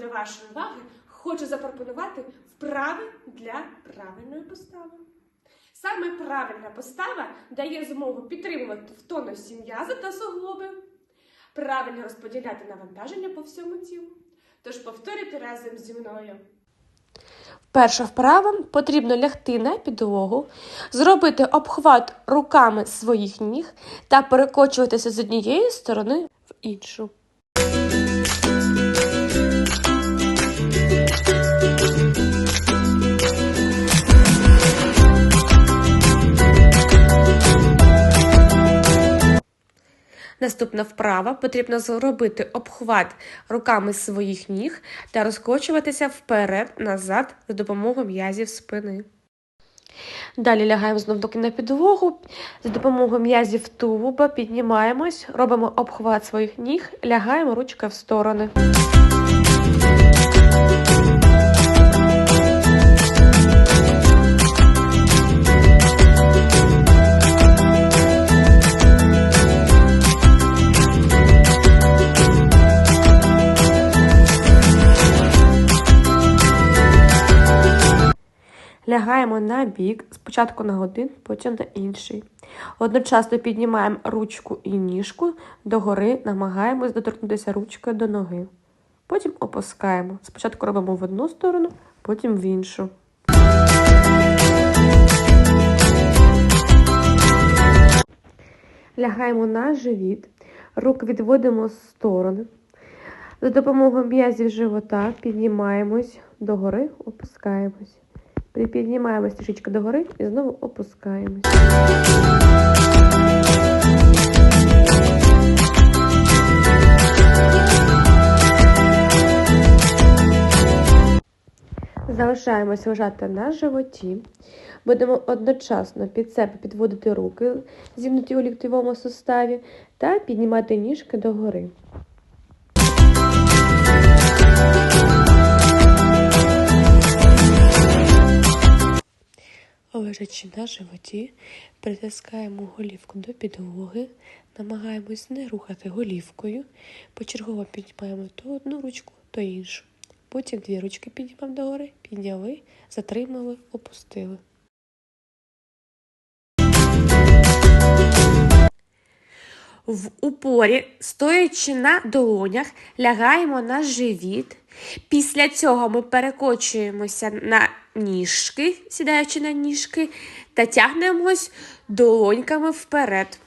до вашої уваги хочу запропонувати вправи для правильної постави. Саме правильна постава дає змогу підтримувати в тонусі м'язи та суглоби, правильно розподіляти навантаження по всьому тілу. Тож повторюйте разом зі мною. Перша вправа потрібно лягти на підлогу, зробити обхват руками своїх ніг та перекочуватися з однієї сторони в іншу. Наступна вправа потрібно зробити обхват руками своїх ніг та розкочуватися вперед-назад за допомогою м'язів спини. Далі лягаємо знову таки на підлогу. За допомогою м'язів тулуба піднімаємось, робимо обхват своїх ніг, лягаємо ручка в сторони. Лягаємо на бік, спочатку на один, потім на інший. Одночасно піднімаємо ручку і ніжку догори, намагаємось доторкнутися ручкою до ноги. Потім опускаємо. Спочатку робимо в одну сторону, потім в іншу. Лягаємо на живіт, руки відводимо з сторони. За допомогою м'язів живота піднімаємось догори, опускаємось. Припіднімаємось трішечки догори і знову опускаємось. Залишаємось лежати на животі. Будемо одночасно під себе підводити руки, зігнуті у ліктьовому суставі, та піднімати ніжки догори. Лежачи на животі, притискаємо голівку до підлоги, намагаємось не рухати голівкою, почергово піднімаємо то одну ручку, то іншу. Потім дві ручки піднімаємо догори, підняли, затримали, опустили. В упорі, стоячи на долонях, лягаємо на живіт. Після цього ми перекочуємося на ніжки, сідаючи на ніжки, та тягнемось долоньками вперед.